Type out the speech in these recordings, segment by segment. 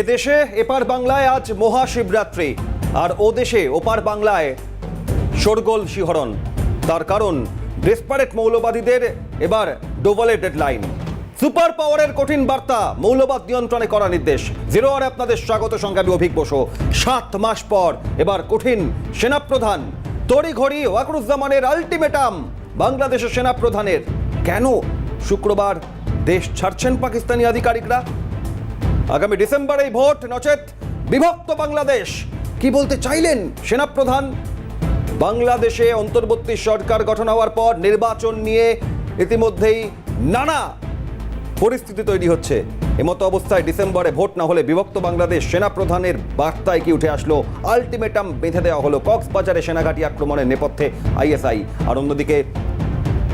এ দেশে এপার বাংলায় আজ মহাশিবরাত্রি, আর ও দেশে ওপার বাংলায় শোরগোল শিহরণ। তার কারণ, ডেসপারেট মৌলবাদীদের এবার ডোভালের ডেডলাইন। সুপার পাওয়ারের কঠিন বার্তা মৌলবাদ নিয়ন্ত্রণে করা নির্দেশ। জিরো আর আপনাদের স্বাগত সঙ্গে আমি অভিক বসু। সাত মাস পর এবার কঠিন সেনাপ্রধান। তড়িঘড়ি ওয়াকরুজ্জামানের আলটিমেটাম বাংলাদেশের সেনাপ্রধানের। কেন শুক্রবার দেশ ছাড়ছেন পাকিস্তানি আধিকারিকরা? আগামী ডিসেম্বরেই ভোট, নচেত বিভক্ত বাংলাদেশ। কি বলতে চাইলেন সেনাপ্রধান? বাংলাদেশে অন্তর্বর্তী সরকার গঠন হওয়ার পর নির্বাচন নিয়ে ইতিমধ্যেই নানা পরিস্থিতি তৈরি হচ্ছে। এমতো অবস্থায় ডিসেম্বরে ভোট না হলে বিভক্ত বাংলাদেশ সেনাপ্রধানের বার্তায় কি উঠে আসলো? আলটিমেটাম বেঁধে দেওয়া হলো কক্সবাজারে সেনাঘাটি আক্রমণের নেপথ্যে আইএসআই। আর অন্যদিকে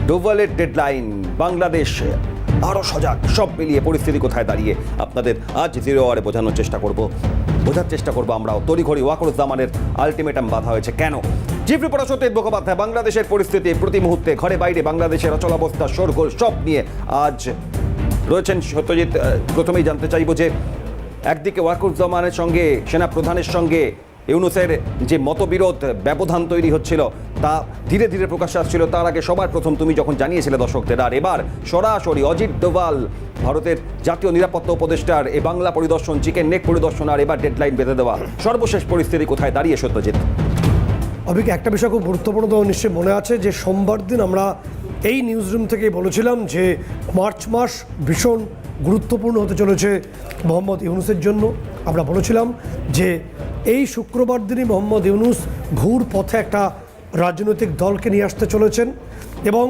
ডোভালের ডেডলাইন, বাংলাদেশ আরও সজাগ, সব মিলিয়ে পরিস্থিতি কোথায় দাঁড়িয়ে? আপনাদের আজ জিরো আওয়ারে বোঝানোর চেষ্টা করব। বোঝার চেষ্টা করব আমরাও। তড়িঘড়ি ওয়াকরুজ্জামানের আলটিমেটাম বাধা হয়েছে কেন? চিফ রিপোর্টার সত্যিত মুখোপাধ্যায়, বাংলাদেশের পরিস্থিতি প্রতি মুহূর্তে ঘরে বাইরে, বাংলাদেশের অচলাবস্থা, শোরগোল, সব নিয়ে আজ রয়েছেন সত্যজিৎ প্রথমেই জানতে চাইব যে একদিকে ওয়াকুরুজ্জামানের সঙ্গে সেনা প্রধানের সঙ্গে ইউনুসের যে মতবিরোধ, ব্যবধান তৈরি হচ্ছিল তা ধীরে ধীরে প্রকাশ্যে আসছিল। তার আগে সবার প্রথম তুমি যখন জানিয়েছিলে দর্শকদের, আর এবার সরাসরি অজিত ডোভাল, ভারতের জাতীয় নিরাপত্তা উপদেষ্টার এ বাংলা পরিদর্শন, চিকেন নেক পরিদর্শন, আর এবার ডেডলাইন বেঁধে দেওয়া। সর্বশেষ পরিস্থিতি কোথায়? দাঁড়িয়ে সত্যজিৎ। অভিজ্ঞ একটা বিষয় খুব গুরুত্বপূর্ণ তো নিশ্চয়ই মনে আছে, যে সোমবার দিন আমরা এই নিউজ রুম থেকেই বলেছিলাম যে মার্চ মাস ভীষণ গুরুত্বপূর্ণ হতে চলেছে মোহাম্মদ ইউনুসের জন্য। আমরা বলেছিলাম যে এই শুক্রবার দিনই মোহাম্মদ ইউনুস ঘুর পথে একটা রাজনৈতিক দলকে নিয়ে আসতে চলেছেন এবং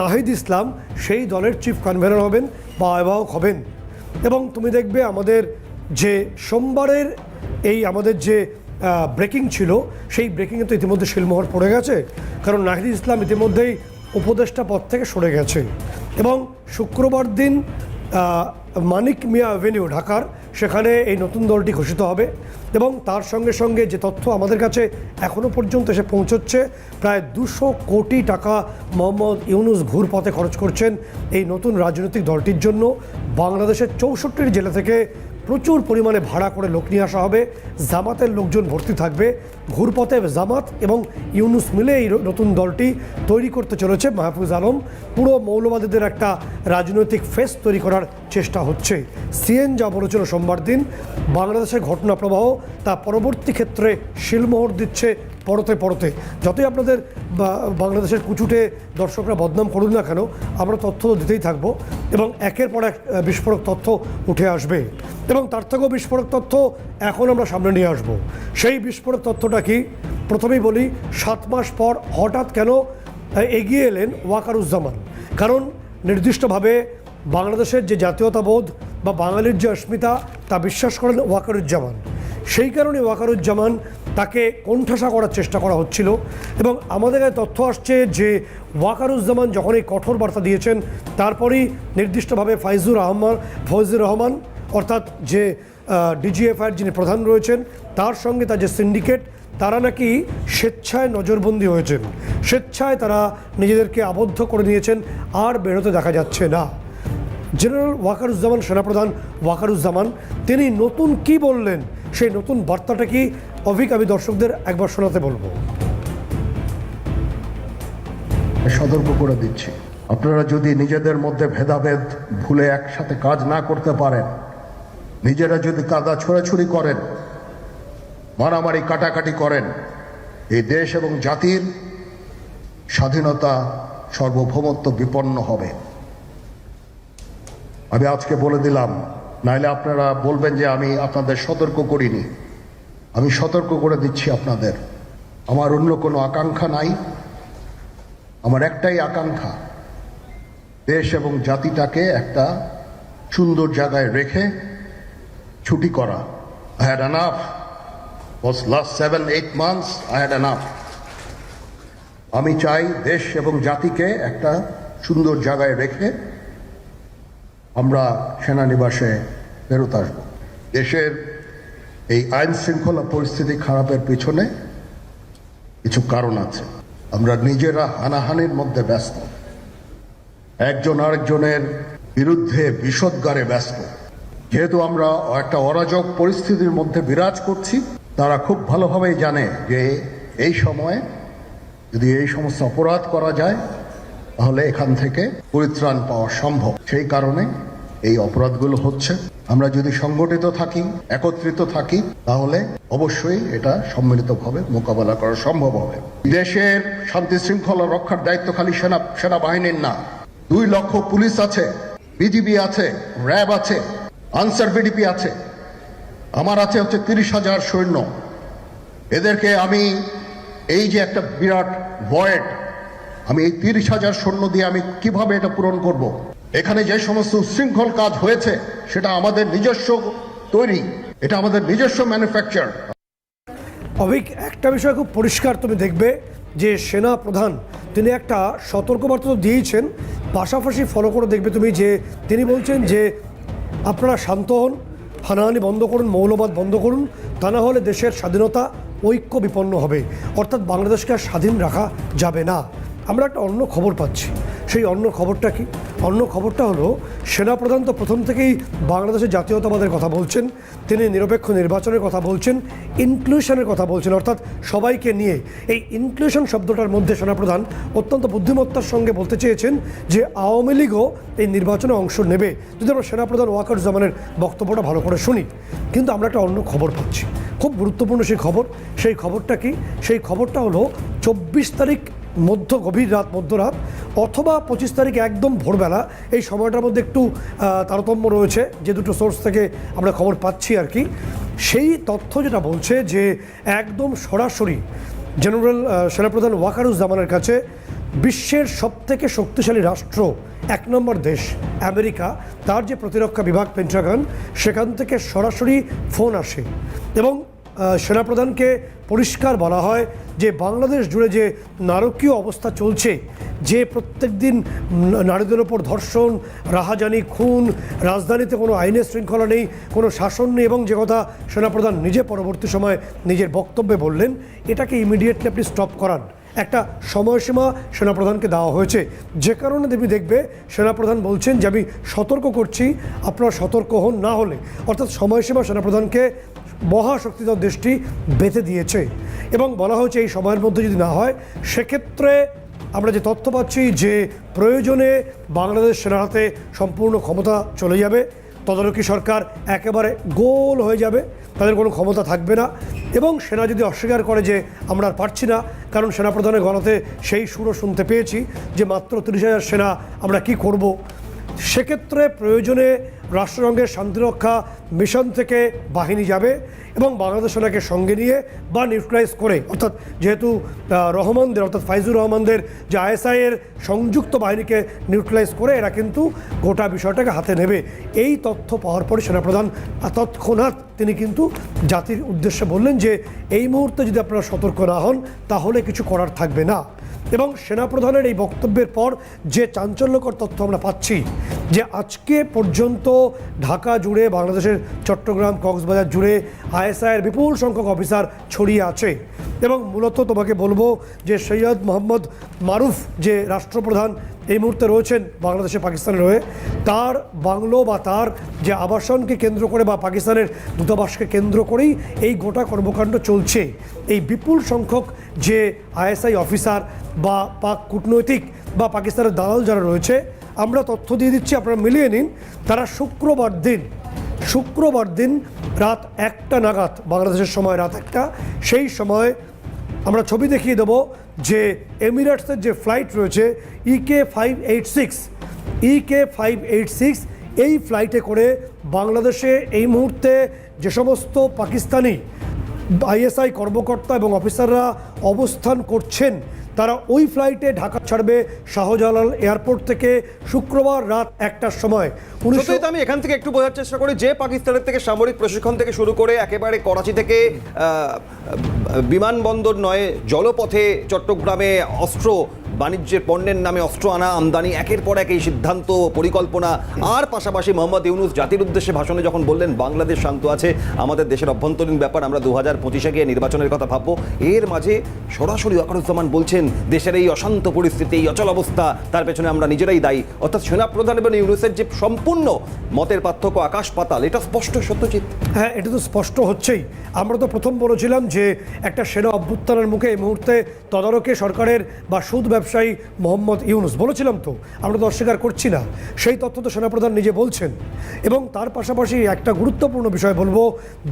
নাহিদ ইসলাম সেই দলের চিফ কনভেনর হবেন, বা আহ্বায়ক হবেন। এবং তুমি দেখবে আমাদের যে সোমবারের এই আমাদের যে ব্রেকিং ছিল, সেই ব্রেকিংয়ে তো ইতিমধ্যে শিলমোহর পড়ে গেছে, কারণ নাহিদ ইসলাম ইতিমধ্যেই উপদেষ্টা পদ থেকে সরে গেছে এবং শুক্রবার দিন মানিক মিয়া অ্যাভিনিউ ঢাকার সেখানে এই নতুন দলটি ঘোষিত হবে এবং তার সঙ্গে সঙ্গে যে তথ্য আমাদের কাছে এখনও পর্যন্ত এসে পৌঁছচ্ছে, প্রায় দুশো কোটি টাকা মোহাম্মদ ইউনুস ঘুর পথে খরচ করছেন এই নতুন রাজনৈতিক দলটির জন্য। বাংলাদেশের চৌষট্টির জেলা থেকে প্রচুর পরিমাণে ভাড়া করে লোক নিয়ে আসা হবে। জামাতের লোকজন ভর্তি থাকবে। ঘুরপথে জামাত এবং ইউনুস মিলে এই নতুন দলটি তৈরি করতে চলেছে মাহফুজ আলম। পুরো মৌলবাদীদের একটা রাজনৈতিক ফেস তৈরি করার চেষ্টা হচ্ছে। সিএন যা বলেছিল সোমবার দিন বাংলাদেশের ঘটনা প্রবাহ, তা পরবর্তী ক্ষেত্রে শিলমোহর দিচ্ছে পরতে পরতে, যতই আপনাদের বাংলাদেশের কুচুটে দর্শকরা বদনাম করুন না কেন, আমরা তথ্য তো দিতেই থাকব এবং একের পর এক বিস্ফোরক তথ্য উঠে আসবে। এবং তার থেকেও বিস্ফোরক তথ্য এখন আমরা সামনে নিয়ে আসব। সেই বিস্ফোরক তথ্যটা কি? প্রথমেই বলি, সাত মাস পর হঠাৎ কেন এগিয়ে এলেন ওয়াকারুজ্জামান? কারণ নির্দিষ্টভাবে বাংলাদেশের যে জাতীয়তাবোধ বা বাঙালির যে অস্মিতা, তা বিশ্বাস করেন ওয়াকারুজ্জামান। সেই কারণে ওয়াকারুজ্জামান তাকে কোণঠাসা করার চেষ্টা করা হচ্ছিল এবং আমাদের কাছে তথ্য আসছে যে ওয়াকারুজ্জামান যখন এই কঠোর বার্তা দিয়েছেন, তারপরেই নির্দিষ্টভাবে ফাইজুর রহমান ফয়জুর রহমান, অর্থাৎ যে ডিজিএফআইয়ের যিনি প্রধান রয়েছেন, তার সঙ্গে তার যে সিন্ডিকেট, তারা নাকি স্বেচ্ছায় নজরবন্দি হয়েছেন। স্বেচ্ছায় তারা নিজেদেরকে আবদ্ধ করে নিয়েছেন, আর বেরোতে দেখা যাচ্ছে না। জেনারেল ওয়াকারুজ্জামান সেনাপ্রধান ওয়াকারুজ্জামান, তিনি নতুন কি বললেন? সেই নতুন বার্তাটা কি? অভিক, আমি দর্শকদের একবার শোনাতে বলব। সতর্ক করে দিচ্ছি। আপনারা যদি নিজেদের মধ্যে ভেদাভেদ ভুলে একসাথে কাজ না করতে পারেন, নিজেরা যদি কাদা ছোড়াছুড়ি করেন, মারামারি কাটাকাটি করেন, এই দেশ এবং জাতির স্বাধীনতা সার্বভৌমত্ব বিপন্ন হবে। আমি আজকে বলে দিলাম নাইলে আপনারা বলবেন যে আমি আপনাদের সতর্ক করিনি। আমি সতর্ক করে দিচ্ছি আপনাদের। আমার অন্য কোনো আকাঙ্ক্ষা নাই। আমার একটাই আকাঙ্ক্ষা, দেশ এবং জাতিটাকে একটা সুন্দর জায়গায় রেখে ছুটি করা। I had enough was last seven eight months I had enough আমি চাই দেশ এবং জাতিকে একটা সুন্দর জায়গায় রেখে আমরা সেনানিবাসে ফেরত আসব। দেশের এই আইন শৃঙ্খলা পরিস্থিতি খারাপের পিছনে কিছু কারণ আছে। আমরা নিজেরা হানাহানির মধ্যে ব্যস্ত। একজন আরেকজনের বিরুদ্ধে বিষদগারে ব্যস্ত। যেহেতু আমরা একটা অরাজক পরিস্থিতির মধ্যে বিরাজ করছি, তারা খুব ভালোভাবেই জানে যে এই সময়ে যদি এই সমস্ত অপরাধ করা যায়, তাহলে এখান থেকে পরিত্রাণ পাওয়া সম্ভব। সেই কারণে এই অপরাধগুলো হচ্ছে। আমরা যদি সংগঠিত থাকি, একত্রিত থাকি, তাহলে অবশ্যই এটা সম্মিলিতভাবে মোকাবেলা করা সম্ভব হবে। দেশের শান্তি শৃঙ্খলা রক্ষার দায়িত্ব খালি সেনা, সেনাবাহিনীর না। দুই লক্ষ পুলিশ আছে, বিজিবি আছে, র্যাব আছে, আনসার বিডিপি আছে। আমার আছে হচ্ছে তিরিশ হাজার সৈন্য। এদেরকে আমি এই যে একটা বিরাট ভয়েড, আমি এই তিরিশ হাজার সৈন্য দিয়ে আমি কীভাবে এটা পূরণ করব। এখানে যে সমস্ত উশৃঙ্খল কাজ হয়েছে, সেটা আমাদের নিজস্ব তৈরি। এটা আমাদের নিজস্ব ম্যানুফ্যাকচার অভিক, একটা বিষয় খুব পরিষ্কার তুমি দেখবে, যে সেনা প্রধান, তিনি একটা সতর্কবার্তা তো দিয়েছেন, পাশাপাশি ফলো করে দেখবে তুমি যে তিনি বলছেন যে আপনারা শান্ত হন, হানাহানি বন্ধ করুন, মৌলবাদ বন্ধ করুন, তা না হলে দেশের স্বাধীনতা, ঐক্য বিপন্ন হবে। অর্থাৎ বাংলাদেশকে আর স্বাধীন রাখা যাবে না। আমরা একটা অন্য খবর পাচ্ছি। সেই অন্য খবরটা কি? অন্য খবরটা হলো, সেনাপ্রধান তো প্রথম থেকেই বাংলাদেশের জাতীয়তাবাদের কথা বলছেন, তিনি নিরপেক্ষ নির্বাচনের কথা বলছেন ইনক্লুশনের কথা বলছেন, অর্থাৎ সবাইকে নিয়ে। এই ইনক্লুশন শব্দটার মধ্যে সেনাপ্রধান অত্যন্ত বুদ্ধিমত্তার সঙ্গে বলতে চেয়েছেন যে আওয়ামী লীগও এই নির্বাচনে অংশ নেবে। যদি আমরা সেনাপ্রধান ওয়াকার জামানের বক্তব্যটা ভালো করে শুনি, কিন্তু আমরা একটা অন্য খবর পাচ্ছি। খুব গুরুত্বপূর্ণ সেই খবর। সেই খবরটা কি? সেই খবরটা হলো, চব্বিশ তারিখ মধ্য, গভীর রাত, মধ্যরাত অথবা পঁচিশ তারিখ একদম ভোরবেলা। এই সময়টার মধ্যে একটু তারতম্য রয়েছে, যে দুটো সোর্স থেকে আমরা খবর পাচ্ছি আর কি। সেই তথ্য যেটা বলছে যে একদম সরাসরি জেনারেল সেনাপ্রধান ওয়াকারুজ্জামানের কাছে বিশ্বের সবথেকে শক্তিশালী রাষ্ট্র, এক নম্বর দেশ, আমেরিকা, তার যে প্রতিরক্ষা বিভাগ পেন্টাগন সেখান থেকে সরাসরি ফোন আসে। এবং সেনাপ্রধানকে পরিষ্কার বলা হয় যে বাংলাদেশ জুড়ে যে নারকীয় অবস্থা চলছে, যে প্রত্যেক দিন নারীদের ওপর ধর্ষণ, রাহাজানি, খুন, রাজধানীতে কোনো আইনের শৃঙ্খলা নেই, কোনো শাসন নেই, এবং যে কথা সেনাপ্রধান নিজে পরবর্তী সময় নিজের বক্তব্যে বললেন, এটাকে ইমিডিয়েটলি আপনি স্টপ করান। একটা সময়সীমা সেনাপ্রধানকে দেওয়া হয়েছে। যে কারণে তুমি দেখবে, সেনাপ্রধান বলছেন যে আমি সতর্ক করছি, আপনারা সতর্ক হন না হলে। অর্থাৎ সময়সীমা সেনাপ্রধানকে মহাশক্তিধর দেশটি বেঁধে দিয়েছে। এবং বলা হয়েছে এই সময়ের মধ্যে যদি না হয়, সেক্ষেত্রে আমরা যে তথ্য পাচ্ছি যে প্রয়োজনে বাংলাদেশ সেনার হাতে সম্পূর্ণ ক্ষমতা চলে যাবে। তদারকি সরকার একেবারে গোল হয়ে যাবে, তাদের কোনো ক্ষমতা থাকবে না। এবং সেনা যদি অস্বীকার করে যে আমরা আর পারছি না, কারণ সেনাপ্রধানের গলাতে সেই সুরও শুনতে পেয়েছি যে মাত্র তিরিশ হাজার সেনা আমরা কি করব, সেক্ষেত্রে প্রয়োজনে রাষ্ট্রসংঘের শান্তিরক্ষা মিশন থেকে বাহিনী যাবে এবং বাংলাদেশ সেনাকে সঙ্গে নিয়ে বা নিউট্রালাইজ করে, অর্থাৎ যেহেতু রহমানদের, অর্থাৎ ফাইজুর রহমানদের যে আইএসআই এর সংযুক্ত বাহিনীকে নিউট্রালাইজ করে, এরা কিন্তু গোটা বিষয়টাকে হাতে নেবে। এই তথ্য পাওয়ার পরে সেনাপ্রধান তৎক্ষণাৎ তিনি কিন্তু জাতির উদ্দেশ্যে বললেন যে, এই মুহূর্তে যদি আপনারা সতর্ক না হন, তাহলে কিছু করার থাকবে না। এবং সেনাপ্রধানের এই বক্তব্যের পর যে চাঞ্চল্যকর তথ্য আমরা পাচ্ছি, যে আজকে পর্যন্ত ঢাকা জুড়ে, বাংলাদেশের চট্টগ্রাম, কক্সবাজার জুড়ে আইএসআইয়ের বিপুল সংখ্যক অফিসার ছড়িয়ে আছে। এবং মূলত তোমাকে বলব যে সৈয়দ মোহাম্মদ মারুফ যে রাষ্ট্রপ্রধান এই মুহূর্তে রয়েছেন বাংলাদেশে, পাকিস্তানে রয়ে, তার বাংলো বা তার যে আবাসনকে কেন্দ্র করে বা পাকিস্তানের দূতাবাসকে কেন্দ্র করেই এই গোটা কর্মকাণ্ড চলছে। এই বিপুল সংখ্যক যে আইএসআই অফিসার বা পাক কূটনৈতিক বা পাকিস্তানের দালাল যারা রয়েছে, আমরা তথ্য দিয়ে দিচ্ছি, আপনারা মিলিয়ে নিন। তারা শুক্রবার দিন শুক্রবার দিন রাত একটা নাগাদ, বাংলাদেশের সময় রাত একটা, সেই সময় আমরা ছবি দেখিয়ে দেবো যে এমিরেটসের যে ফ্লাইট রয়েছে EK five eight six EK five eight six এই ফ্লাইটে করে বাংলাদেশে এই মুহূর্তে যে সমস্ত পাকিস্তানি আইএসআই কর্মকর্তা এবং অফিসাররা অবস্থান করছেন। তারা ওই ফ্লাইটে ঢাকা ছাড়বে শাহজালাল এয়ারপোর্ট থেকে শুক্রবার রাত একটার সময়। উনিশশো আমি এখান থেকে একটু বোঝার চেষ্টা করি, যে পাকিস্তানের থেকে সামরিক প্রশিক্ষণ থেকে শুরু করে একেবারে করাচি থেকে বিমানবন্দর নয়, জলপথে চট্টগ্রামে অস্ত্র বাণিজ্যের পণ্যের নামে অস্ত্র আনা, আমদানি, একের পর এক এই সিদ্ধান্ত পরিকল্পনা। আর পাশাপাশি মোহাম্মদ ইউনুস জাতির উদ্দেশ্যে ভাষণে যখন বললেন, বাংলাদেশ শান্ত আছে, আমাদের দেশের অভ্যন্তরীণ ব্যাপার, আমরা দু হাজার পঁচিশে গিয়ে নির্বাচনের কথা ভাববো। এর মাঝে সরাসরি ওয়াকারুজ্জামান বলছেন, দেশের এই অশান্ত পরিস্থিতি, এই অচল অবস্থা, তার পেছনে আমরা নিজেরাই দায়ী। অর্থাৎ সেনাপ্রধান এবং ইউনুসের যে সম্পূর্ণ মতের পার্থক্য, আকাশ পাতাল, এটা স্পষ্ট সত্যজিৎ। হ্যাঁ এটা তো স্পষ্ট হচ্ছেই। আমরা তো প্রথম বলেছিলাম যে একটা সেনা অভ্যুত্থানের মুখে এই মুহূর্তে তদারকে সরকারের বা সুদ ব্যবসায়ী মোহাম্মদ ইউনুস, বলেছিলাম তো, আমরা তো অস্বীকার করছি না। সেই তথ্য তো সেনাপ্রধান নিজে বলছেন। এবং তার পাশাপাশি একটা গুরুত্বপূর্ণ বিষয় বলব,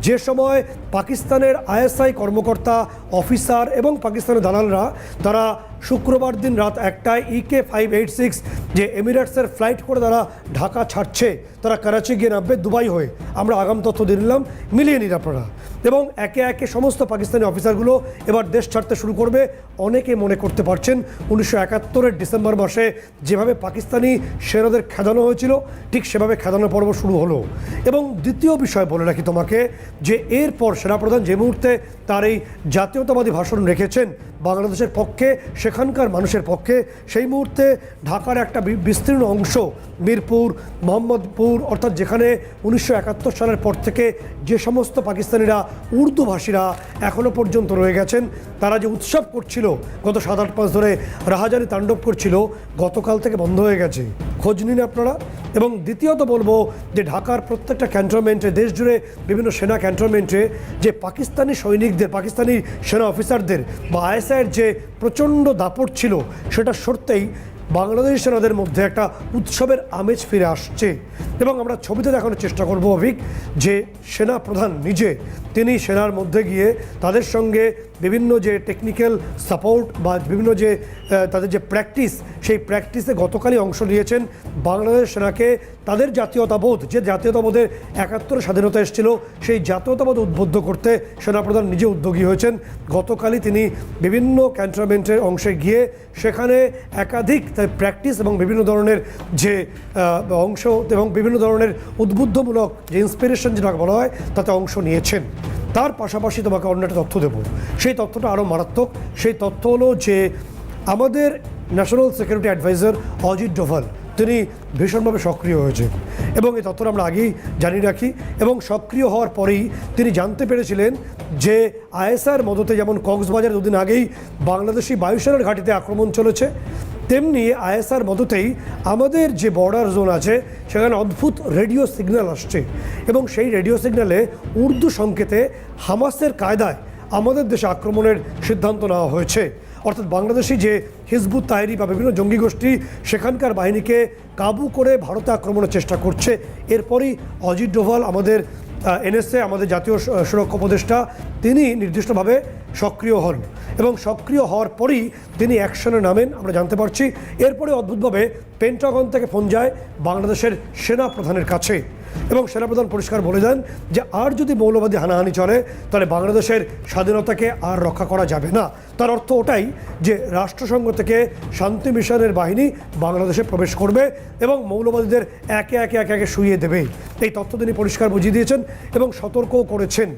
যে সময় পাকিস্তানের আইএসআই কর্মকর্তা, অফিসার এবং পাকিস্তানের দালালরা, তারা শুক্রবার দিন রাত একটায় ইকে ফাইভ এইট সিক্স যে এমিরেটসের ফ্লাইট করে তারা ঢাকা ছাড়ছে, তারা করাচি গিয়ে নামবে দুবাই হয়ে। আমরা আগাম তথ্য দিয়ে নিলাম, মিলিয়ে নিন আপনারা। এবং একে একে সমস্ত পাকিস্তানি অফিসারগুলো এবার দেশ ছাড়তে শুরু করবে। অনেকে মনে করতে পারছেন উনিশশো একাত্তরের ডিসেম্বর মাসে যেভাবে পাকিস্তানি সেনাদের খেদানো হয়েছিল, ঠিক সেভাবে খেদানো পর্ব শুরু হলো। এবং দ্বিতীয় বিষয় বলে রাখি তোমাকে, যে এরপর সেনাপ্রধান যে মুহূর্তে তার এই জাতীয়তাবাদী ভাষণ রেখেছেন বাংলাদেশের পক্ষে, সেখানকার মানুষের পক্ষে। সেই মুহূর্তে ঢাকার একটা বিস্তীর্ণ অংশ, মিরপুর, মোহাম্মদপুর, অর্থাৎ যেখানে উনিশশো একাত্তর সালের পর থেকে যে সমস্ত পাকিস্তানিরা, উর্দুভাষীরা এখনও পর্যন্ত রয়ে গেছেন, তারা যে উৎসব করছিল, গত সাত আট মাস ধরে রাহাজারি তাণ্ডব করছিল, গতকাল থেকে বন্ধ হয়ে গেছে। খোঁজ নিন আপনারা। এবং দ্বিতীয়ত বলব যে ঢাকার প্রত্যেকটা ক্যান্টনমেন্টে দেশ জুড়ে বিভিন্ন সেনা ক্যান্টনমেন্টে যে পাকিস্তানি সৈনিকদের, পাকিস্তানি সেনা অফিসারদের বা আইএসআইয়ের যে প্রচণ্ড দাপট ছিল, সেটা সরতেই বাংলাদেশ সেনাদের মধ্যে একটা উৎসবের আমেজ ফিরে আসছে। এবং আমরা ছবিতে দেখানোর চেষ্টা করব অভিক, যে সেনা প্রধান নিজে, তিনি সেনার মধ্যে গিয়ে তাদের সঙ্গে বিভিন্ন যে টেকনিক্যাল সাপোর্ট বা বিভিন্ন যে তাদের যে প্র্যাকটিস সেই প্র্যাকটিসে গতকালই অংশ নিয়েছেন বাংলাদেশ সেনাকে তাদের জাতীয়তাবোধ, যে জাতীয়তাবোধের একাত্তর স্বাধীনতা এসেছিল, সেই জাতীয়তাবোধ উদ্বুদ্ধ করতে সেনাপ্রধান নিজে উদ্যোগী হয়েছেন। গতকালই তিনি বিভিন্ন ক্যান্টনমেন্টের অংশে গিয়ে সেখানে একাধিক প্র্যাকটিস এবং বিভিন্ন ধরনের যে অংশ এবং বিভিন্ন ধরনের উদ্বুদ্ধমূলক যে ইন্সপিরেশন যেটা বলা হয়, তাতে অংশ নিয়েছেন। তার পাশাপাশি তোমাকে অন্য একটা তথ্য দেবো। সেই তথ্যটা আরও মারাত্মক। সেই তথ্য হলো যে আমাদের national security adviser Ajit Doval, তিনি ভীষণভাবে সক্রিয় হয়েছে এবং এই তথ্যটা আমরা আগেই জানিয়ে রাখি এবং সক্রিয় হওয়ার পরেই তিনি জানতে পেরেছিলেন যে আইএসআর মদতে যেমন কক্সবাজার দুদিন আগেই বাংলাদেশি বায়ুসেনার ঘাঁটিতে আক্রমণ চলেছে, তেমনি আইএসআর মদতেই আমাদের যে বর্ডার জোন আছে, সেখানে অদ্ভুত রেডিও সিগন্যাল আসছে এবং সেই রেডিও সিগন্যালে উর্দু সংকেতে হামাসের কায়দায় আমাদের দেশে আক্রমণের সিদ্ধান্ত নেওয়া হয়েছে। অর্থাৎ বাংলাদেশি যে হিজবুত তাহেরি বা বিভিন্ন জঙ্গি গোষ্ঠী, সেখানকার বাহিনীকে কাবু করে ভারতে আক্রমণের চেষ্টা করছে। এরপরই অজিত ডোভাল, আমাদের এনএসএ, আমাদের জাতীয় সুরক্ষা উপদেষ্টা, তিনি নির্দিষ্টভাবে সক্রিয় হন এবং সক্রিয় হওয়ার পরই তিনি অ্যাকশনে নামেন, আমরা জানতে পারছি। এরপরে অদ্ভুতভাবে পেন্টাগন থেকে ফোন যায় বাংলাদেশের সেনা প্রধানের কাছে। এবং সেনাপ্রধান পরিষ্কার বলে দেন যে আর যদি মৌলবাদী হানাহানি চলে, তাহলে বাংলাদেশের স্বাধীনতাকে আর রক্ষা করা যাবে না। তার অর্থ ওটাই যে রাষ্ট্রসংঘ থেকে শান্তি মিশনের বাহিনী বাংলাদেশে প্রবেশ করবে এবং মৌলবাদীদের একে একে একে একে শুইয়ে দেবে। এই তথ্য তিনি পরিষ্কার বুঝিয়ে দিয়েছেন এবং সতর্কও করেছেন।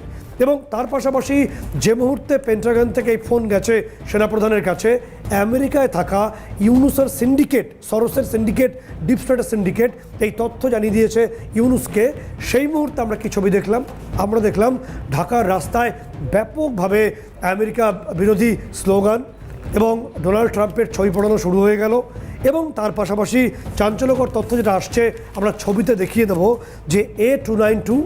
এবং তার পাশাপাশি যে মুহূর্তে পেন্টাগন থেকে এই ফোন গেছে সেনাপ্রধানের কাছে, আমেরিকায় থাকা ইউনুসের সিন্ডিকেট, সরসের সিন্ডিকেট, ডিপ স্টেটের সিন্ডিকেট, এই তথ্য জানিয়ে দিয়েছে ইউনুসকে। সেই মুহূর্তে আমরা কি ছবি দেখলাম? আমরা দেখলাম ঢাকার রাস্তায় ব্যাপকভাবে আমেরিকা বিরোধী স্লোগান এবং ডোনাল্ড ট্রাম্পের ছবি পড়ানো শুরু হয়ে গেল এবং তার পাশাপাশি চাঞ্চল্যকর তথ্য যেটা আসছে, আমরা ছবিতে দেখিয়ে দেবো যে এ টু নাইন টু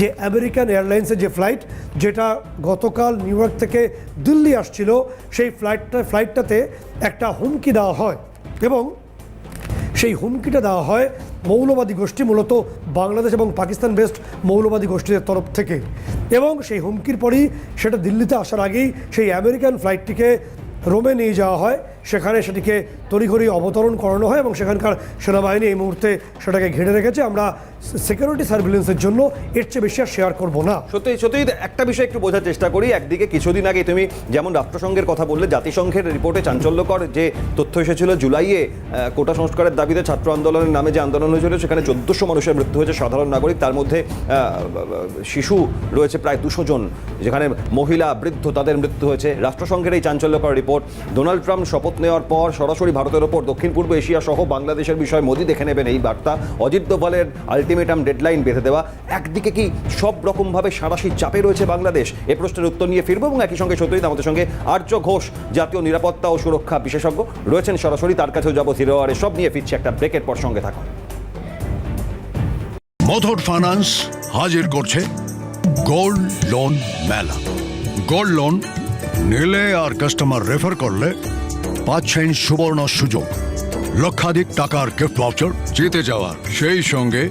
যে আমেরিকান এয়ারলাইন্সের যে ফ্লাইট, যেটা গতকাল নিউ ইয়র্ক থেকে দিল্লি আসছিল, সেই ফ্লাইটটা, ফ্লাইটটাতে একটা হুমকি দেওয়া হয় এবং সেই হুমকিটা দেওয়া হয় মৌলবাদী গোষ্ঠী, মূলত বাংলাদেশ এবং পাকিস্তান বেস্ট মৌলবাদী গোষ্ঠীদের তরফ থেকে। এবং সেই হুমকির পরই সেটা দিল্লিতে আসার আগেই সেই আমেরিকান ফ্লাইটটিকে রোমে নিয়ে যাওয়া হয়। সেখানে সেটিকে তড়িঘড়ি অবতরণ করানো হয় এবং সেখানকার সেনাবাহিনী এই মুহূর্তে সেটাকে ঘিরে রেখেছে। আমরা সিকিউরিটি সার্ভিলেন্সের জন্য এর চেয়ে বেশি আর শেয়ার করব না। সত্যি সত্যি একটা বিষয় একটু বোঝার চেষ্টা করি। একদিকে কিছুদিন আগে তুমি যেমন রাষ্ট্রসংঘের কথা বললে, জাতিসংঘের রিপোর্টে চাঞ্চল্যকর যে তথ্য এসেছিল জুলাইয়ে কোটা সংস্কারের দাবিতে ছাত্র আন্দোলনের নামে যে আন্দোলন হয়েছিল, সেখানে চোদ্দশো মানুষের মৃত্যু হয়েছে সাধারণ নাগরিক। তার মধ্যে শিশু রয়েছে প্রায় দুশো জন, যেখানে মহিলা, বৃদ্ধ, তাদের মৃত্যু হয়েছে। রাষ্ট্রসংঘের এই চাঞ্চল্যকর রিপোর্ট, ডোনাল্ড ট্রাম্প শপথ নেওয়ার পর সরাসরি ভারতের ওপর দক্ষিণ পূর্ব এশিয়া সহ বাংলাদেশের বিষয়ে মোদী দেখে নেবেন এই বার্তা। অজিত দোভালের আলটিমেটাম ডেডলাইন বেঁধে দেওয়া। একদিকে কি সব রকমভাবে সারাশি চাপে রয়েছে বাংলাদেশ? এ প্রশ্নের উত্তর নিয়ে ফিরবো এবং একই সঙ্গে সত্যজিৎ আমাদের সঙ্গে আর্য ঘোষ, জাতীয় নিরাপত্তা ও সুরক্ষা বিশেষজ্ঞ রয়েছেন সরাসরি। তার কাছেও যাব জিরো আর সব নিয়ে ফিরছি একটা ব্রেকের পর সঙ্গে থাকুন। মথর ফাইন্যান্স হাজির করছে গোল্ড লোন মেলা গোল্ড লোন নিলে আর কাস্টমার রেফার করলে পাচ্ছেন সুবর্ণ সুযোগ। লক্ষাধিক টাকার গিফট ভাউচার জিতে যাওয়ার। সেই সঙ্গে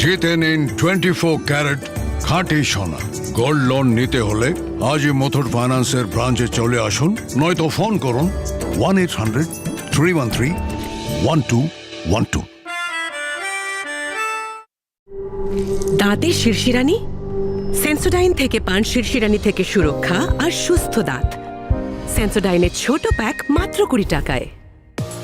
জিতে নিন টোয়েন্টি ফোর ক্যারেট খাঁটি সোনা। গোল্ড লোন নিতে হলে আজই মথুর ফাইন্যান্সের ব্রাঞ্চে চলে আসুন, নয়তো ফোন করুন one eight hundred three one three one two one two দাঁতের শিরশিরানি? সেন্সোডাইন থেকে পান শিরশিরানি থেকে সুরক্ষা আর সুস্থ দাঁত। সেন্সোডাইনের ছোট প্যাক মাত্র কুড়ি টাকায়।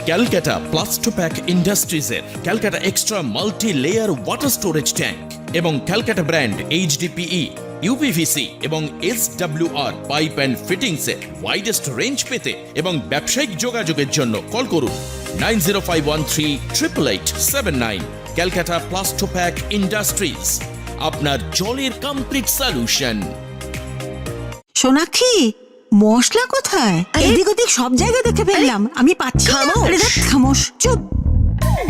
Calcutta Plastopack ইন্ডাস্ট্রিজের Calcutta extra multi layer water storage tank এবং Calcutta brand H HDPE UPVC এবং এস আর পাইপ অ্যান্ড ফিটিংসের ওয়াইডেস্ট রেঞ্জ পেতে এবং ব্যবসায়িক যোগাযোগের জন্য কল করুন nine zero five one three triple eight seven nine Calcutta Plastopack industries আপনার জলের কমপ্লিট সলিউশন সোনাক্ষী মশলা কোথায়? এদিক ওদিক সব জায়গায় দেখে ফেললাম আমি পাচ্ছি খামোশ। চুপ।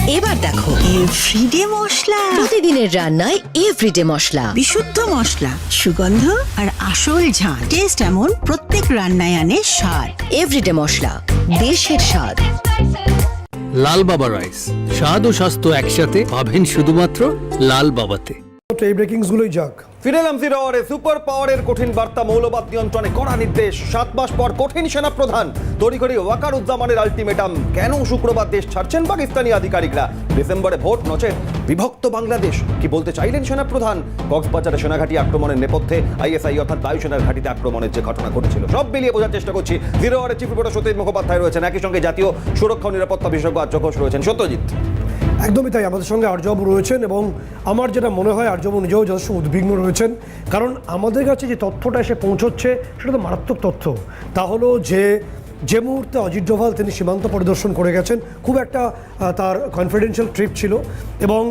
এবার দেখো। এভরিডে মশলা। প্রতিদিনের রান্নায় এভরিডে মশলা। বিশুদ্ধ মশলা সুগন্ধ। আর আসল ঝাল। টেস্ট এমন প্রত্যেক রান্নায় আনে স্বাদ। এভরিডে মশলা দেশের স্বাদ। লাল বাবা রাইস। স্বাদ ও স্বাস্থ্য একসাথে পাবেন শুধুমাত্র লাল বাবাতে। এই ব্রেকিংসগুলোই যাক। ফিরে এলাম জিরো সুপার পাওয়ারের কঠিন বার্তা মৌলবাদ নিয়ন্ত্রণে কড়া নির্দেশ। সাত মাস পর কঠিন সেনা প্রধান তড়িঘড়ি ওয়াকার উজ্জামানের আলটিমেটাম কেন শুক্রবার দেশ ছাড়ছেন পাকিস্তানি আধিকারিকরা? ডিসেম্বরে ভোট নচেত। বিভক্ত বাংলাদেশ। কি বলতে চাইলেন সেনা প্রধান কক্সবাজারে সেনাঘাটি আক্রমণের নেপথ্যে আইএসআই অর্থাৎ বায়ুসেনার ঘাটিতে আক্রমণের যে ঘটনা ঘটেছিল, সব মিলিয়ে বোঝার চেষ্টা করছি। জিরো আওয়ারের চিফ রিপোর্টার সত্যজিৎ মুখোপাধ্যায় রয়েছেন। একই সঙ্গে জাতীয় সুরক্ষা নিরাপত্তা বিশেষজ্ঞ আর্য ঘোষ রয়েছেন। সত্যজিৎ। একদমই তাই, আমাদের সঙ্গে আর্যবাবু রয়েছেন এবং আমার যেটা মনে হয়, আর্যবাবু নিজেও যথেষ্ট উদ্বিগ্ন রয়েছেন। কারণ আমাদের কাছে যে তথ্যটা এসে পৌঁছচ্ছে, সেটা তো মারাত্মক তথ্য। তা হলো যে যে মুহূর্তে অজিত ডোভাল তিনি সীমান্ত পরিদর্শন করে গেছেন, খুব একটা তার কনফিডেন্সিয়াল ট্রিপ ছিল এবং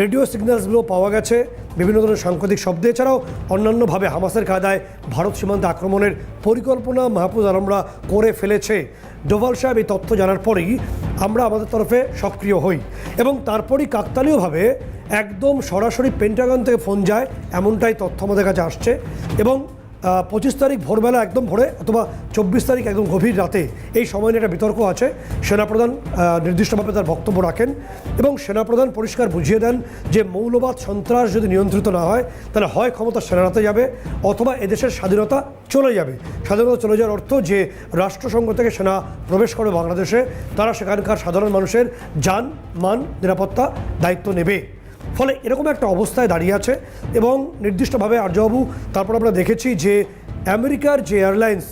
রেডিও সিগন্যালসগুলো পাওয়া গেছে, বিভিন্ন ধরনের সাংকেতিক শব্দ। এছাড়াও অন্যান্যভাবে হামাসের কায়দায় ভারত সীমান্তে আক্রমণের পরিকল্পনা মাহফুজ আলমরা করে ফেলেছে। ডোভাল সাহেব এই তথ্য জানার পরেই আমরা আমাদের তরফে সক্রিয় হই এবং তারপরই কাকতালীয়ভাবে একদম সরাসরি পেন্টাগন থেকে ফোন যায়, এমনটাই তথ্য আমাদের কাছে আসছে এবং পঁচিশ তারিখ ভোরবেলা একদম ভোরে অথবা চব্বিশ তারিখ একদম গভীর রাতে এই সময় নিয়ে একটা বিতর্ক আছে। সেনাপ্রধান নির্দিষ্টভাবে তার বক্তব্য রাখেন এবং সেনাপ্রধান পরিষ্কার বুঝিয়ে দেন যে মৌলবাদ, সন্ত্রাস যদি নিয়ন্ত্রিত না হয়, তাহলে হয় ক্ষমতা সেনারাতে যাবে অথবা এদেশের স্বাধীনতা চলে যাবে। স্বাধীনতা চলে যাওয়ার অর্থ যে রাষ্ট্রসংঘ থেকে সেনা প্রবেশ করে বাংলাদেশে, তারা সেখানকার সাধারণ মানুষের যান, মান, নিরাপত্তা, দায়িত্ব নেবে। ফলে এরকম একটা অবস্থায় দাঁড়িয়ে আছে এবং নির্দিষ্টভাবে আর্যবাবু, তারপর আমরা দেখেছি যে আমেরিকার যে airlines,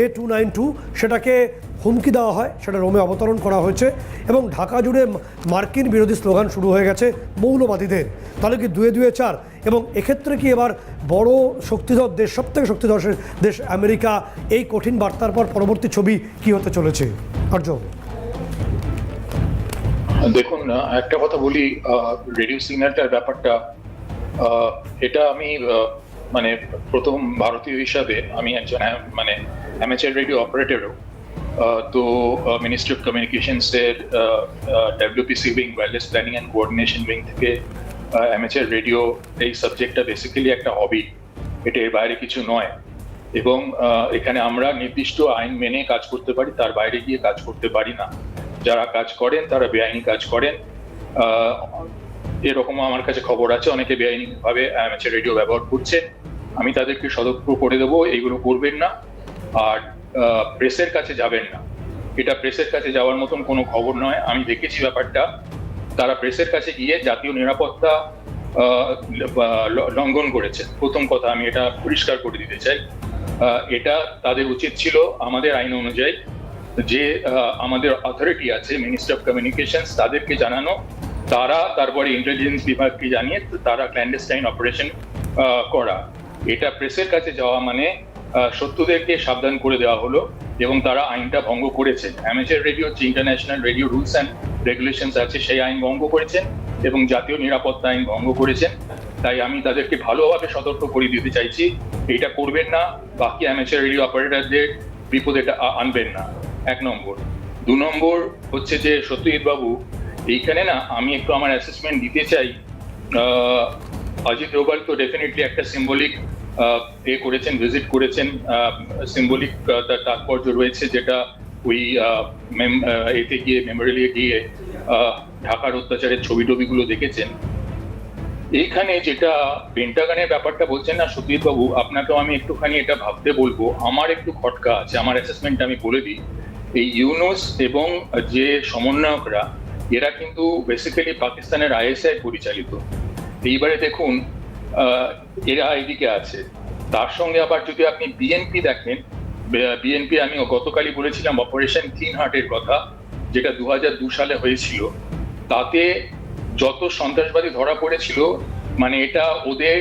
A two nine two, সেটাকে হুমকি দেওয়া হয়, সেটা রোমে অবতরণ করা হয়েছে এবং ঢাকা জুড়ে মার্কিন বিরোধী স্লোগান শুরু হয়ে গেছে মৌলবাদীদের। তাহলে কি দুয়ে দুয়ে চার? এবং এক্ষেত্রে কি এবার বড় শক্তিধর দেশ সব থেকে শক্তিধর দেশ আমেরিকা, এই কঠিন বার্তার পর পরবর্তী ছবি কি হতে চলেছে? আর্য দেখুন একটা কথা বলি রেডিও সিগন্যালটার ব্যাপারটা এটা আমি মানে প্রথম ভারতীয় হিসাবে আমি একজন মানে অ্যামেচার রেডিও অপারেটরও তো মিনিস্ট্রি অফ কমিউনিকেশনস এর WPC wing wireless planning and coordination wing থেকে অ্যামেচার রেডিও এই সাবজেক্টটা বেসিক্যালি একটা হবি এটা এর বাইরে কিছু নয়। এবং এখানে আমরা নির্দিষ্ট আইন মেনে কাজ করতে পারি, তার বাইরে গিয়ে কাজ করতে পারি না। যারা কাজ করেন তারা বেআইনি কাজ করেন। আহ, এরকমও আমার কাছে খবর আছে অনেকে বেআইনিভাবে অ্যামেচার রেডিও ব্যবহার করছে আমি তাদেরকে সতর্ক করে দেবো এইগুলো করবেন না। আর প্রেসের কাছে যাবেন না। এটা প্রেসের কাছে যাওয়ার মতন কোনো খবর নয়। আমি দেখেছি ব্যাপারটা। তারা প্রেসের কাছে গিয়ে জাতীয় নিরাপত্তা লঙ্ঘন করেছে। প্রথম কথা আমি এটা পরিষ্কার করে দিতে চাই। এটা তাদের উচিত ছিল আমাদের আইন অনুযায়ী। যে আমাদের অথরিটি আছে মিনিস্টার অফ কমিউনিকেশনস তাদেরকে জানানো। তারা তারপরে ইন্টেলিজেন্স বিভাগকে জানিয়ে তারা ক্ল্যান্ডেস্টাইন অপারেশন করা। এটা প্রেসের কাছে যাওয়া মানে শত্রুদেরকে সাবধান করে দেওয়া হলো এবং তারা আইনটা ভঙ্গ করেছেন। অ্যামেচার রেডিও যে international radio rules and regulations আছে, সেই আইন ভঙ্গ করেছেন এবং জাতীয় নিরাপত্তা আইন ভঙ্গ করেছেন। তাই আমি তাদেরকে ভালোভাবে সতর্ক করে দিতে চাইছি। এটা করবেন না, বাকি অ্যামেচার রেডিও অপারেটরদের বিপদে আনবেন না। এক নম্বর। দু নম্বর হচ্ছে যে সত্যজিৎ বাবু, এইখানে না আমি একটু আমার অ্যাসেসমেন্ট দিতে চাই। অজিত ডোভাল তো ডেফিনেটলি একটা সিম্বলিক এ করেছেন ভিজিট করেছেন সিম্বলিক তার তাৎপর্য রয়েছে যেটা ওই এতে গিয়ে মেমোরিয়ালে গিয়ে ঢাকার অত্যাচারের ছবি টবিগুলো দেখেছেন। এইখানে যেটা পেন্টাগানের ব্যাপারটা বলছেন না সতীশ বাবু, আপনাকেও আমি একটুখানি এটা ভাবতে বলব। আমার একটু খটকা আছে, আমার অ্যাসেসমেন্ট আমি বলে দিই। এই ইউনুস এবং যে সমন্বয়করা, এরা কিন্তু বেসিক্যালি পাকিস্তানের আইএসআই পরিচালিত। এইবারে দেখুন এরা এদিকে আছে। তার সঙ্গে আবার যদি আপনি বিএনপি দেখেন বিএনপি আমি গতকালই বলেছিলাম অপারেশন ক্লিন হার্টের কথা, যেটা দু দু সালে হয়েছিল। তাতে যত সন্ত্রাসবাদী ধরা পড়েছিল মানে এটা ওদের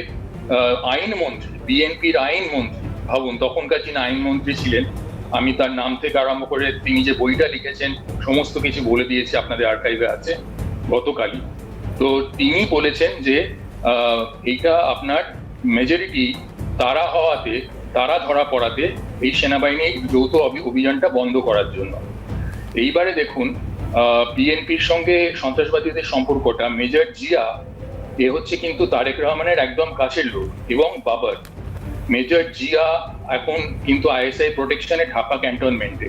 আইনমন্ত্রী বিএনপির আইনমন্ত্রী, ভাবুন, তখনকার যিনি আইনমন্ত্রী ছিলেন আমি তার নাম থেকে আরম্ভ করে তিনি যে বইটা লিখেছেন, সমস্ত কিছু বলে দিয়েছি, আপনাদের আর্কাইভে আছে গতকালই। তো তিনি বলেছেন যে এইটা আপনার মেজরিটি তারা হওয়াতে, তারা ধরা পড়াতে এই সেনাবাহিনীর যৌথ অভিযানটা বন্ধ করার জন্য। এইবারে দেখুন বিএনপির সঙ্গে সন্ত্রাসবাদীদের সম্পর্কটা, মেজর জিয়া, এ হচ্ছে কিন্তু তারেক রহমানের একদম কাছের লোক এবং বাবার। মেজর জিয়া এখন কিন্তু আইএসআই প্রোটেকশনে ঢাকা ক্যান্টনমেন্টে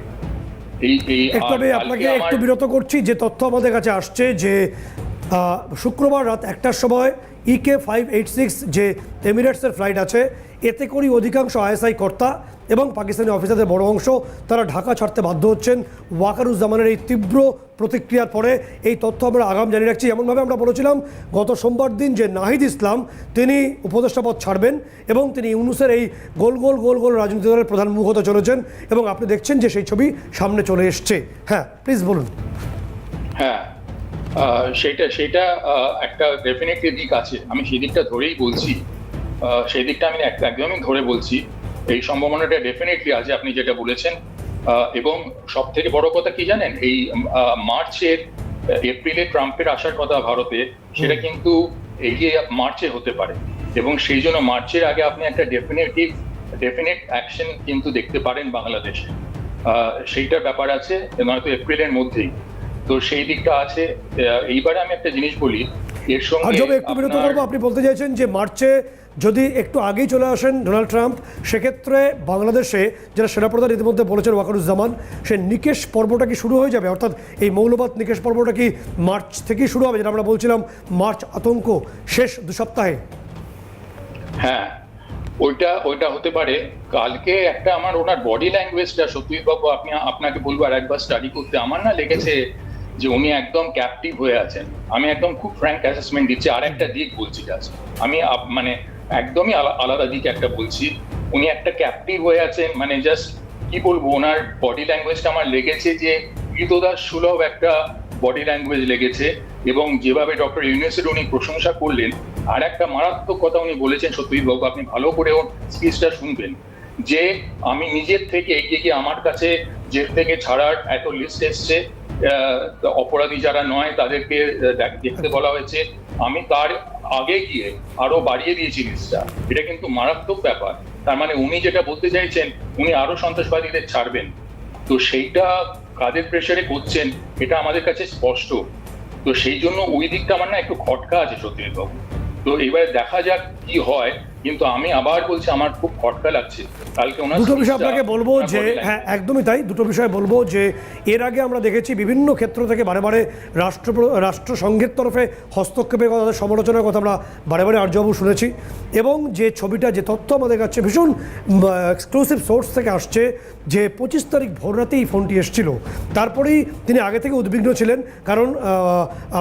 একটু আপনাকে একটু বিরত করছি যে তথ্য আমাদের কাছে আসছে যে আহ, শুক্রবার রাত একটার সময় ইকে ফাইভ এইট সিক্স যে এমিরেটসের ফ্লাইট আছে এতে করেই অধিকাংশ আইএসআই কর্তা এবং পাকিস্তানি অফিসারদের বড় অংশ তারা ঢাকা ছাড়তে বাধ্য হচ্ছেন। ওয়াকারুজ্জামানের এই তীব্র প্রতিক্রিয়ার পরে এই তথ্য আমরা আগাম জানিয়ে রাখছি। এমনভাবে আমরা বলেছিলাম, গত সোমবার দিন যে নাহিদ ইসলাম, তিনি উপদেষ্টা পদ ছাড়বেন এবং তিনি ইউনুসের এই গোল গোল গোল গোল রাজনৈতিক দলের প্রধান মুখ হতে চলেছেন এবং আপনি দেখছেন যে সেই ছবি সামনে চলে এসছে। হ্যাঁ প্লিজ বলুন। হ্যাঁ সেটা সেটা একটা ডেফিনেটলি দিক আছে। আমি সেই দিকটা ধরেই বলছি। সেই দিকটা আমি একদমই ধরে বলছি। এই সম্ভাবনাটা ডেফিনেটলি আছে আপনি যেটা বলেছেন। এবং সব থেকে বড় কথা কি জানেন? এই মার্চের এপ্রিলে ট্রাম্পের আসার কথা ভারতে সেটা কিন্তু এগিয়ে মার্চে হতে পারে। এবং সেই জন্য মার্চের আগে আপনি একটা ডেফিনেটিভ ডেফিনেট অ্যাকশন কিন্তু দেখতে পারেন বাংলাদেশে। আহ, সেইটার ব্যাপার আছে নয়তো এপ্রিলের মধ্যেই। তো সেই দিকটা আছে। এইবারে আমি একটা জিনিস বলি এর সঙ্গে একটু বিরত করব আপনি বলতে চাইছেন যে মার্চে যদি একটু আগেই চলে আসেন ডোনাল্ড ট্রাম্প, সেক্ষেত্রে বাংলাদেশে যারা সেনাপ্রধান ইতিমধ্যে বলেছেন ওয়াকারুজ্জামান, সে নিকেশ পর্বটা কি শুরু হয়ে যাবে? অর্থাৎ এই মৌলবাদ নিকেশ পর্বটা কি মার্চ থেকেই শুরু হবে? যেটা আমরা বলছিলাম, মার্চ আতঙ্ক শেষ দু সপ্তাহে। হ্যাঁ ওইটা ওইটা হতে পারে। কালকে একটা আমার ওনার বডি ল্যাঙ্গুয়েজটা সত্যজিৎ বাবু আপনি, আপনাকে বলব আর একবার স্টাডি করতে। আমার না লেগেছে যে উনি একদম ক্যাপটিভ হয়ে আছেন। আমি একদম খুব ফ্র্যাঙ্ক অ্যাসেসমেন্ট দিচ্ছি। আর একটা দিক বলছি আমি মানে একদমই আলা- আলাদা দিক একটা বলছি। উনি একটা ক্যাপটিভ হয়ে আছেন মানে জাস্ট কি বলব, ওনার বডি ল্যাঙ্গুয়েজটা আমার লেগেছে যে গীতদাস সুলভ একটা বডি ল্যাঙ্গুয়েজ লেগেছে এবং যেভাবে ডক্টর ইউনিভার্সিটি উনি প্রশংসা করলেন, আর একটা মারাত্মক কথা উনি বলেছেন, সত্যজিৎ বাবু, আপনি ভালো করে ওর স্পিচটা শুনবেন, যে আমি নিজের থেকে এগিয়ে গিয়ে আমার কাছে জেল থেকে ছাড়ার এত লিস্ট এসছে অপরাধী যারা নয়, তাদেরকে দেখতে বলা হয়েছে। আমি তার আগে গিয়ে আরও বাড়িয়ে দিয়েছি লিস্টটা এটা কিন্তু মারাত্মক ব্যাপার। তার মানে উনি যেটা বলতে চাইছেন, উনি আরও সন্ত্রাসবাদীদের ছাড়বেন। তো সেইটা কাদের প্রেশারে করছেন, এটা আমাদের কাছে স্পষ্ট। তো সেই জন্য ওই দিকটা আমার না একটু খটকা আছে সত্যজিৎ বাবু তো এবারে দেখা যাক কি হয়। কিন্তু আমি আবার বলছি আমার খুব খটকা লাগছে। কালকে ওনার দুটো বিষয় আপনাকে বলব যে হ্যাঁ একদমই তাই। দুটো বিষয় বলব যে এর আগে আমরা দেখেছি বিভিন্ন ক্ষেত্র থেকে বারে বারে রাষ্ট্র রাষ্ট্রসংঘের তরফে হস্তক্ষেপের কথা সমালোচনার কথা আমরা বারে বারে আর্যবাবু শুনেছি। এবং যে ছবিটা যে তথ্য আমাদের কাছে ভীষণ এক্সক্লুসিভ সোর্স থেকে আসছে যে পঁচিশ তারিখ ভোর রাতে এই ফোনটি এসেছিল। তারপরেই তিনি আগে থেকে উদ্বিগ্ন ছিলেন। কারণ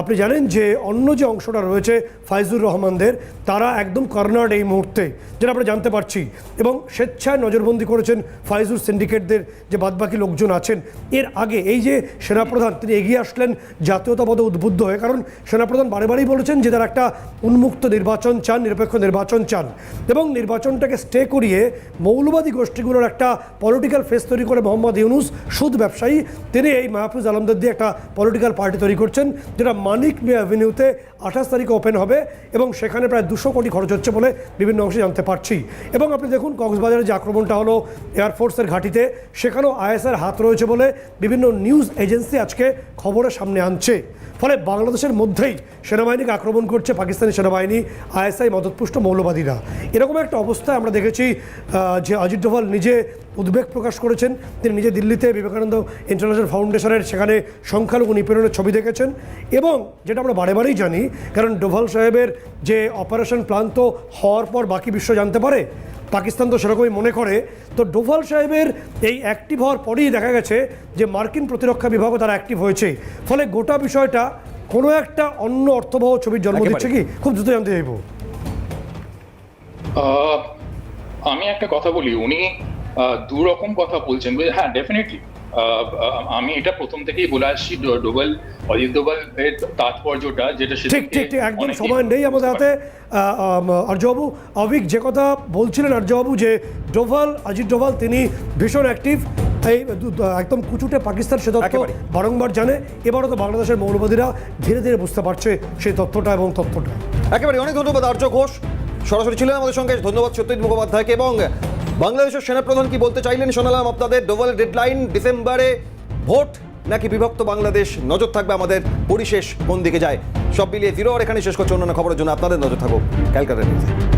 আপনি জানেন যে অন্য যে অংশটা রয়েছে ফাইজুর রহমানদের তারা একদম কর্নার্ড এই মুহূর্তে যেটা আমরা জানতে পারছি। এবং স্বেচ্ছায় নজরবন্দি করেছেন ফাইজুর সিন্ডিকেটদের যে বাদবাকি লোকজন আছেন। এর আগে এই যে সেনাপ্রধান, তিনি এগিয়ে আসলেন, জাতীয়তাবাদে উদ্বুদ্ধ হয়ে, কারণ সেনাপ্রধান বারে বারেই বলেছেন যে তারা একটা উন্মুক্ত নির্বাচন চান, নিরপেক্ষ নির্বাচন চান। এবং নির্বাচনটাকে স্টে করিয়ে মৌলবাদী গোষ্ঠীগুলোর একটা পলিটিক্যাল ফেস তৈরি করে মোহাম্মদ ইউনুস, সুদ ব্যবসায়ী, তিনি এই মাহফুজ আলমদের দিয়ে একটা পলিটিক্যাল পার্টি তৈরি করছেন, যেটা মানিক মিয়া অ্যাভিনিউতে আঠাশ তারিখে ওপেন হবে এবং সেখানে প্রায় দুশো কোটি খরচ হচ্ছে বলে বিভিন্ন অংশে জানতে পারছি। এবং আপনি দেখুন, কক্সবাজারে যে আক্রমণটা হলো এয়ারফোর্সের ঘাঁটিতে, সেখানেও আইএসআর হাত রয়েছে বলে বিভিন্ন নিউজ এজেন্সি আজকে খবরের সামনে আনছে। ফলে বাংলাদেশের মধ্যেই সেনাবাহিনীকে আক্রমণ করছে, পাকিস্তানি সেনাবাহিনী, আইএসআই, মদতপুষ্ট মৌলবাদীরা। এরকম একটা অবস্থায় আমরা দেখেছি যে অজিত ডোভাল নিজে উদ্বেগ প্রকাশ করেছেন। তিনি নিজে দিল্লিতে বিবেকানন্দ ইন্টারন্যাশনাল ফাউন্ডেশনের সেখানে সংখ্যালঘু নিপীড়নের ছবি দেখেছেন এবং যেটা আমরা বারে বারেই জানি কারণ ডোভাল সাহেবের যে অপারেশন প্ল্যান তো হওয়ার পর বাকি বিশ্ব জানতে পারে পাকিস্তান তো সেরকমই মনে করে। তো ডোভাল সাহেবের এই অ্যাক্টিভ হওয়ার পরেই দেখা গেছে যে মার্কিন প্রতিরক্ষা বিভাগও তারা অ্যাক্টিভ হয়েছে। ফলে গোটা বিষয়টা কোনো একটা অন্য অর্থবহ ছবির জন্ম। দিচ্ছে কি? খুব দ্রুত জানতে চাইব। আমি একটা কথা বলি। উনি দু রকম কথা বলছেন। হ্যাঁ ডেফিনেটলি আমি এটা প্রথম থেকেই বলে আসছি ডো- ডোভাল অজিত ডোভাল এর তাৎপর্যটা যেটা ঠিক ঠিক ঠিক একদম সময় নেই আমাদের হাতে। আর্যবাবু অভিক যে কথা বলছিলেন আর্যবাবু যে ডোভাল অজিত ডোভাল তিনি ভীষণ অ্যাক্টিভ এই একদম কুচুটে পাকিস্তান সে তথ্য বারংবার জানে। এবারও তো বাংলাদেশের মৌলবাদীরা ধীরে ধীরে বুঝতে পারছে সেই তথ্যটা এবং তথ্যটা। একেবারে অনেক ধন্যবাদ আর্য ঘোষ। সরাসরি ছিলেন আমাদের সঙ্গে। ধন্যবাদ সত্যজিৎ মুখোপাধ্যায়কে এবং বাংলাদেশের সেনাপ্রধান কি বলতে চাইলেন শোনালাম আপনাদের। ডোভাল ডেডলাইন ডিসেম্বরে ভোট? নাকি বিভক্ত বাংলাদেশ? নজর থাকবে আমাদের। পরিশেষ কোন দিকে যায়? সব মিলিয়ে জিরো আর এখানে শেষ করছে অন্যান্য খবরের জন্য। আপনাদের নজর থাকুক ক্যালকাটা নিউজে।